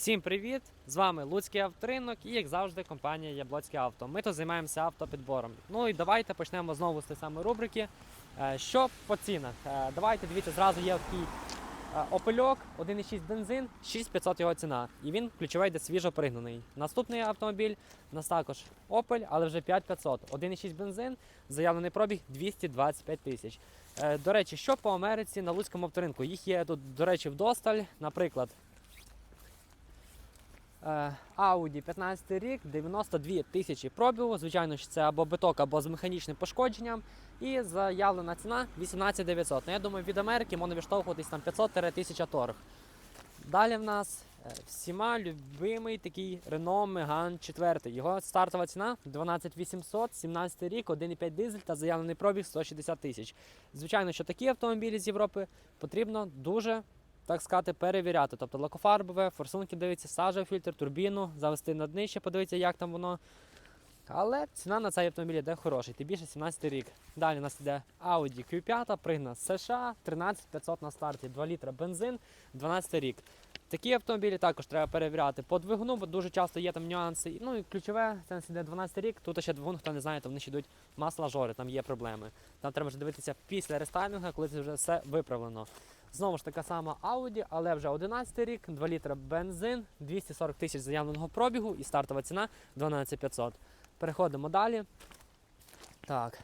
Всім привіт! З вами Луцький авторинок і, як завжди, компанія Яблоцьке авто. Ми тут займаємося автопідбором. Ну і давайте почнемо знову з тієї самої рубрики. Е, Що по цінах? Е, Давайте дивіться, зразу є такий е, опельок, 1,6 бензин, 6500 його ціна. І він ключовий йде свіжо пригнаний. Наступний автомобіль у нас також Opel, але вже 5500. 1,6 бензин, заявлений пробіг 225 тисяч. До речі, що по Америці на Луцькому авторинку? Їх є тут, до речі, вдосталь. Наприклад, Audi 15 рік, 92 тисячі пробігу. Звичайно, що це або биток, або з механічним пошкодженням. І заявлена ціна 18 900. Ну, я думаю, від Америки можна відштовхуватись там 500-1000 торг. Далі в нас е, всіма любимий такий Renault Megane 4. Його стартова ціна 12 800, 17 рік, 1,5 дизель та заявлений пробіг 160 тисяч. Звичайно, що такі автомобілі з Європи потрібно дуже так сказати, перевіряти. Тобто лакофарбове, форсунки дивиться, сажа, фільтр, турбіну, завести на днище, подивитися, як там воно. Але ціна на цей автомобіль йде хороший, тим більше 17 рік. Далі у нас йде Audi Q5, пригна з США, 13500 на старті, 2 літра бензин, 12 рік. Такі автомобілі також треба перевіряти по двигуну, бо дуже часто є там нюанси. Ну і ключове, це у 12 рік. Тут ще двигун, хто не знає, то вони ще йдуть масла жори, там є проблеми. Там треба вже дивитися після рестайлінгу, коли це вже все виправлено. Знову ж така сама Audi, але вже 11 рік, 2 літра бензин, 240 тисяч заявленого пробігу і стартова ціна 12500. Переходимо далі. Так.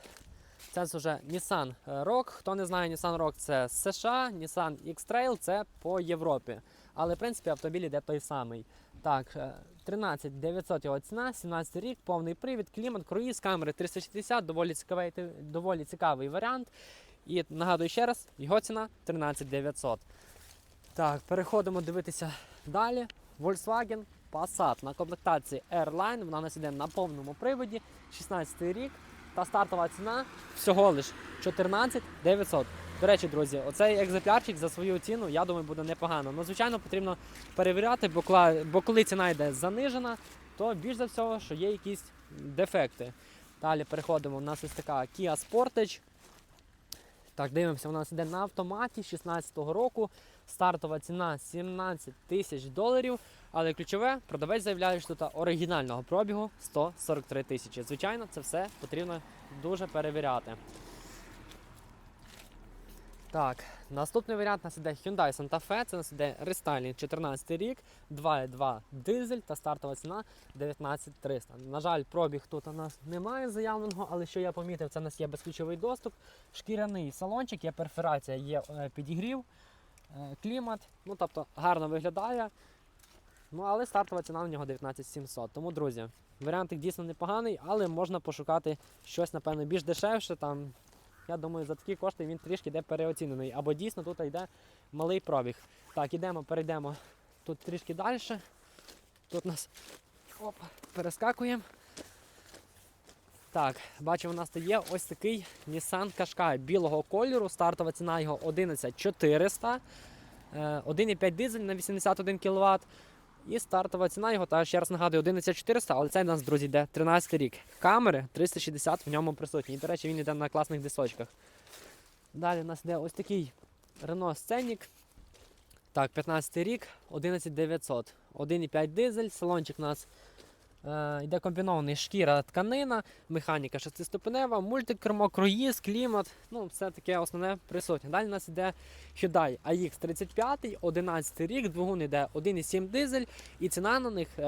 Це вже Nissan Rogue. Хто не знає, Nissan Rogue це США, Nissan X-Trail це по Європі. Але в принципі автомобіль йде той самий. Так, е, 13 900 його ціна, 17 рік, повний привід, клімат, круїз, камери 360, доволі цікавий, доволі цікавий варіант. І нагадую ще раз, його ціна 13 900. Так, переходимо дивитися далі. Volkswagen Passat на комплектації Airline. Вона у нас іде на повному приводі, 16 рік. Та стартова ціна всього лиш 14 900. До речі, друзі, оцей екземплярчик за свою ціну, я думаю, буде непогано. Ну, звичайно, потрібно перевіряти, бо коли ціна йде занижена, то більш за всього, що є якісь дефекти. Далі переходимо. У нас ось така Kia Sportage. Так, дивимося, у нас йде на автоматі 16-го року. Стартова ціна 17 тисяч доларів. Але ключове, продавець заявляє, що тут оригінального пробігу 143 тисячі. Звичайно, це все потрібно дуже перевіряти. Так, наступний варіант нас іде Hyundai Santa Fe, це нас іде рестайлінг 14 рік, 2,2 дизель та стартова ціна 19300. На жаль, пробіг тут у нас немає заявленого, але що я помітив, це у нас є безключовий доступ, шкіряний салончик, є перфорація, є е, підігрів, е, клімат. Ну тобто гарно виглядає. Ну, але стартова ціна у нього 19700. Тому, друзі, варіантик дійсно непоганий, але можна пошукати щось, напевно, більш дешевше. Там, я думаю, за такі кошти він трішки йде переоцінений. Або дійсно тут йде малий пробіг. Так, ідемо, перейдемо тут трішки далі. Тут нас оп, перескакуємо. Так, бачимо, у нас є ось такий Nissan Qashqai білого кольору. Стартова ціна його 11400. Е, 1,5 дизель на 81 кВт. І стартова ціна його, та ще раз нагадую, 11400, але це у нас, друзі, йде 13 рік. Камери 360 в ньому присутні. І, до речі, він йде на класних дисочках. Далі у нас йде ось такий Renault Scenic. Так, 15 рік, 11900. 1,5 дизель, салончик у нас йде комбінований шкіра тканина, механіка шестиступенева, мультикермо, круїз, клімат. Ну, все таке основне присутнє. Далі у нас йде Hyundai AX35, 11 рік, двигун йде 1,7 дизель, і ціна на них е,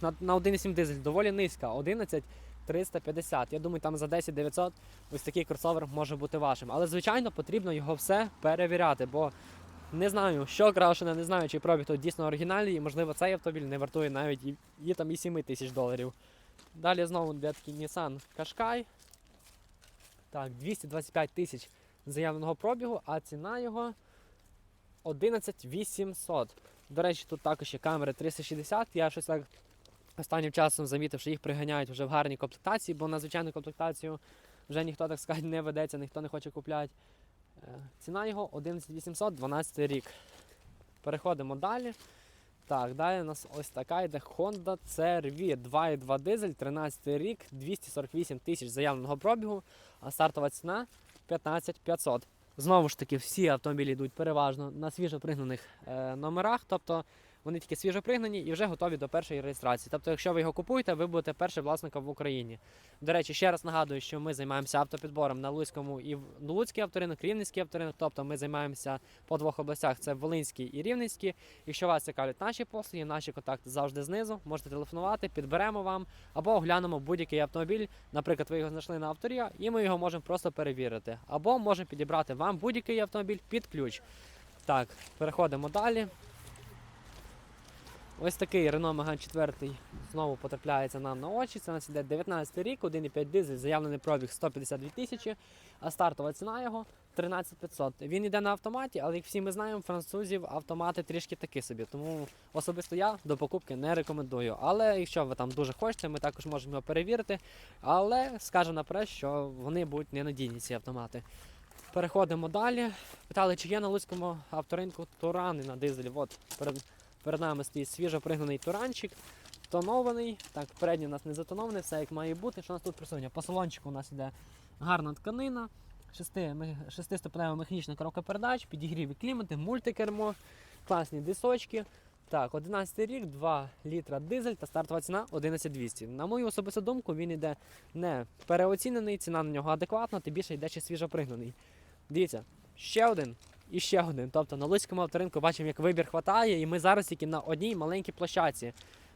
на 1,7 дизель доволі низька 11 350. Я думаю, там за 10 900 ось такий кросовер може бути вашим. Але, звичайно, потрібно його все перевіряти, бо не знаю, що крашене, не знаю, чи пробіг тут дійсно оригінальний, і можливо цей автомобіль не вартує навіть і, і, там, і 7 тисяч доларів. Далі знову йде такий Nissan Qashqai. Так, 225 тисяч заявленого пробігу, а ціна його 11 800. До речі, тут також є камери 360. Я щось так останнім часом замітив, що їх приганяють вже в гарній комплектації, бо на звичайну комплектацію вже ніхто так сказати не ведеться, ніхто не хоче купляти. Ціна його 11 800, 12 рік. Переходимо далі. Так, далі у нас ось така йде Honda CR-V 2.2 дизель, 13 рік, 248 тисяч заявленого пробігу, а стартова ціна 15 500. Знову ж таки, всі автомобілі йдуть переважно на свіжо пригнаних е, номерах, тобто вони тільки свіжопригнані і вже готові до першої реєстрації. Тобто, якщо ви його купуєте, ви будете першим власником в Україні. До речі, ще раз нагадую, що ми займаємося автопідбором на Луцькому і в Луцький авторинок, Рівненський авторинок. Тобто ми займаємося по двох областях: це Волинський і Рівненський. Якщо вас цікавлять наші послуги, наші контакти завжди знизу. Можете телефонувати, підберемо вам або оглянемо будь-який автомобіль. Наприклад, ви його знайшли на авторія, і ми його можемо просто перевірити. Або можемо підібрати вам будь-який автомобіль під ключ. Так, переходимо далі. Ось такий Renault Megane 4 знову потрапляється нам на очі. Це у нас іде 19 рік, 1,5 дизель, заявлений пробіг 152 тисячі, а стартова ціна його 13 500. Він йде на автоматі, але як всі ми знаємо, французів автомати трішки такі собі. Тому особисто я до покупки не рекомендую. Але якщо ви там дуже хочете, ми також можемо його перевірити. Але скажу наперед, що вони будуть ненадійні ці автомати. Переходимо далі. Питали, чи є на Луцькому авторинку турани на дизелі. От перед, перед нами стоїть свіжо пригнаний туранчик, тонований. Так, передній у нас не затонований, все як має бути. Що у нас тут присутнє? По салончику у нас іде гарна тканина, шести, ми- шестиступенева механічна коробка передач, підігріві клімати, мультикермо, класні дисочки. Так, 11 рік, 2 літра дизель та стартова ціна 11200. На мою особисту думку, він іде не переоцінений, ціна на нього адекватна, тим більше йде ще свіжо пригнаний. Дивіться, ще один і ще один. Тобто на Луцькому авторинку бачимо, як вибір хватає, і ми зараз тільки на одній маленькій площадці.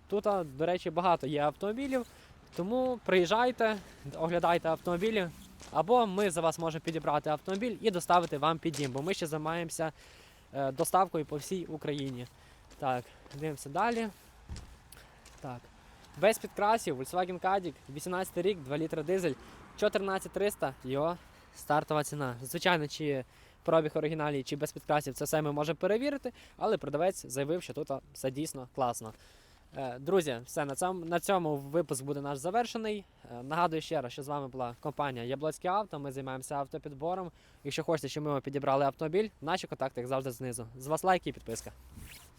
Тут, до речі, багато є автомобілів, тому приїжджайте, оглядайте автомобілі, або ми за вас можемо підібрати автомобіль і доставити вам під дім, бо ми ще займаємося е, доставкою по всій Україні. Так, дивимося далі. Так. Без підкрасів, Volkswagen Caddy, 18 рік, 2 літра дизель, 14300 його стартова ціна. Звичайно, чи пробіг оригіналі, чи без підкрасів, це все ми можемо перевірити, але продавець заявив, що тут все дійсно класно. Е, Друзі, все на цьому, на цьому випуск буде наш завершений. Е, Нагадую ще раз, що з вами була компанія Яблоцьке авто. Ми займаємося автопідбором. Якщо хочете, щоб ми підібрали автомобіль, наші контакти, як завжди, знизу. З вас лайки і підписка.